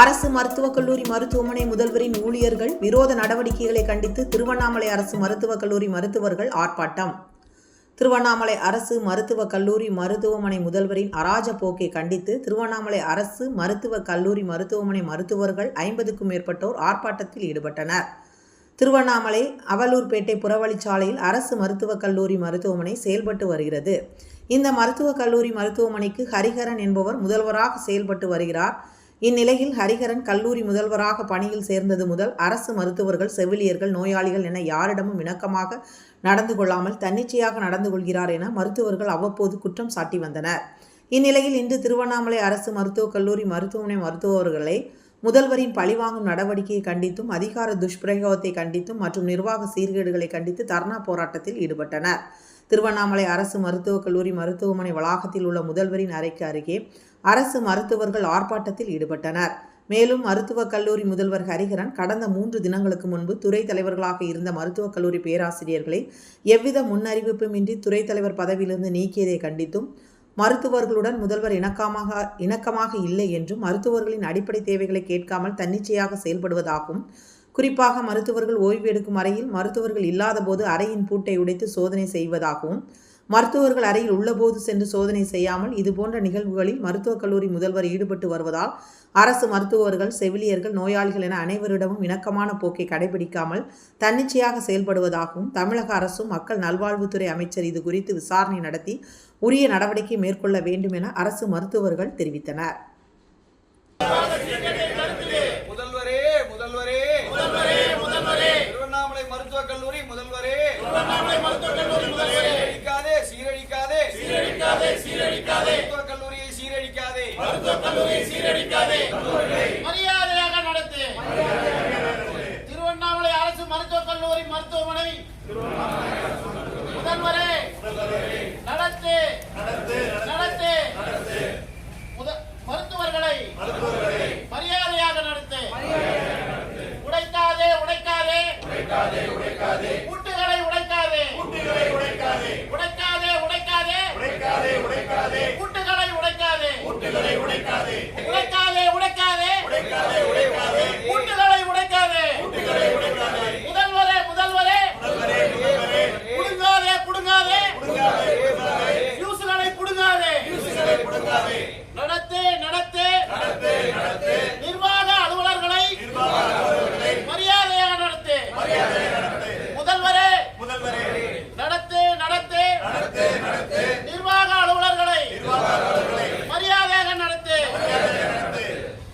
அரசு மருத்துவக் கல்லூரி மருத்துவமனை முதல்வரின் ஊழியர்கள் விரோத நடவடிக்கைகளை கண்டித்து திருவண்ணாமலை அரசு மருத்துவக் கல்லூரி மருத்துவர்கள் ஆர்ப்பாட்டம். திருவண்ணாமலை அரசு மருத்துவக் கல்லூரி மருத்துவமனை முதல்வரின் அராஜ போக்கை கண்டித்து திருவண்ணாமலை அரசு மருத்துவக் கல்லூரி மருத்துவமனை மருத்துவர்கள் ஐம்பதுக்கும் மேற்பட்டோர் ஆர்ப்பாட்டத்தில் ஈடுபட்டனர். திருவண்ணாமலை அவலூர்பேட்டை புறவழிச்சாலையில் அரசு மருத்துவக் கல்லூரி மருத்துவமனை செயல்பட்டு வருகிறது. இந்த மருத்துவக் கல்லூரி மருத்துவமனைக்கு ஹரிஹரன் என்பவர் முதல்வராக செயல்பட்டு வருகிறார். இந்நிலையில் ஹரிஹரன் கல்லூரி முதல்வராக பணியில் சேர்ந்தது முதல் அரசு மருத்துவர்கள் செவிலியர்கள் நோயாளிகள் என யாரிடமும் இணக்கமாக நடந்து கொள்ளாமல் தன்னிச்சையாக நடந்து கொள்கிறார் என மருத்துவர்கள் அவ்வப்போது குற்றம் சாட்டி வந்தனர். இந்நிலையில் இன்று திருவண்ணாமலை அரசு மருத்துவக் கல்லூரி மருத்துவமனை மருத்துவர்களை முதல்வரின் பழிவாங்கும் நடவடிக்கையை கண்டித்தும் அதிகார துஷ்பிரயோகத்தை கண்டித்தும் மற்றும் நிர்வாக சீர்கேடுகளை கண்டித்து தர்ணா போராட்டத்தில் ஈடுபட்டனர். திருவண்ணாமலை அரசு மருத்துவக் கல்லூரி மருத்துவமனை வளாகத்தில் உள்ள முதல்வரின் அறைக்கு அருகே அரசு மருத்துவர்கள் ஆர்ப்பாட்டத்தில் ஈடுபட்டனர். மேலும் மருத்துவக் கல்லூரி முதல்வர் ஹரிஹரன் கடந்த மூன்று தினங்களுக்கு முன்பு துறை தலைவர்களாக இருந்த மருத்துவக் கல்லூரி பேராசிரியர்களை எவ்வித முன்னறிவிப்புமின்றி துறை தலைவர் பதவியிலிருந்து நீக்கியதை கண்டித்தும் மருத்துவர்களுடன் முதல்வர் இணக்கமாக இணக்கமாக இல்லை என்றும் மருத்துவர்களின் அடிப்படை தேவைகளை கேட்காமல் தன்னிச்சையாக செயல்படுவதாகவும் குறிப்பாக மருத்துவர்கள் ஓய்வு எடுக்கும் அறையில் மருத்துவர்கள் இல்லாதபோது அறையின் பூட்டை உடைத்து சோதனை செய்வதாகவும் மருத்துவர்கள் அறையில் உள்ளபோது சென்று சோதனை செய்யாமல் இதுபோன்ற நிகழ்வுகளில் மருத்துவக் கல்லூரி முதல்வர் ஈடுபட்டு வருவதால் அரசு மருத்துவர்கள் செவிலியர்கள் நோயாளிகள் என அனைவரிடமும் இணக்கமான போக்கை கடைபிடிக்காமல் தன்னிச்சையாக செயல்படுவதாகவும் தமிழக அரசும் மக்கள் நல்வாழ்வுத்துறை அமைச்சர் இது குறித்து விசாரணை நடத்தி உரிய நடவடிக்கை மேற்கொள்ள வேண்டும் என அரசு மருத்துவர்கள் தெரிவித்தனர் முதல்வரே முதல்வரே முதல்வரே முதல்வரே திருவண்ணாமலை மருத்துவக் கல்லூரி முதல்வரே திருவண்ணாமலை மருத்துவக் கல்லூரி முதல்வரே சீரழிக்காதே சீரழிக்காதே சீரழிக்காதே சீரழிக்காதே மருத்துவக் கல்லூரியை சீரழிக்காதே மருத்துவக் கல்லூரியை சீரழிக்காதே. Oh, yeah.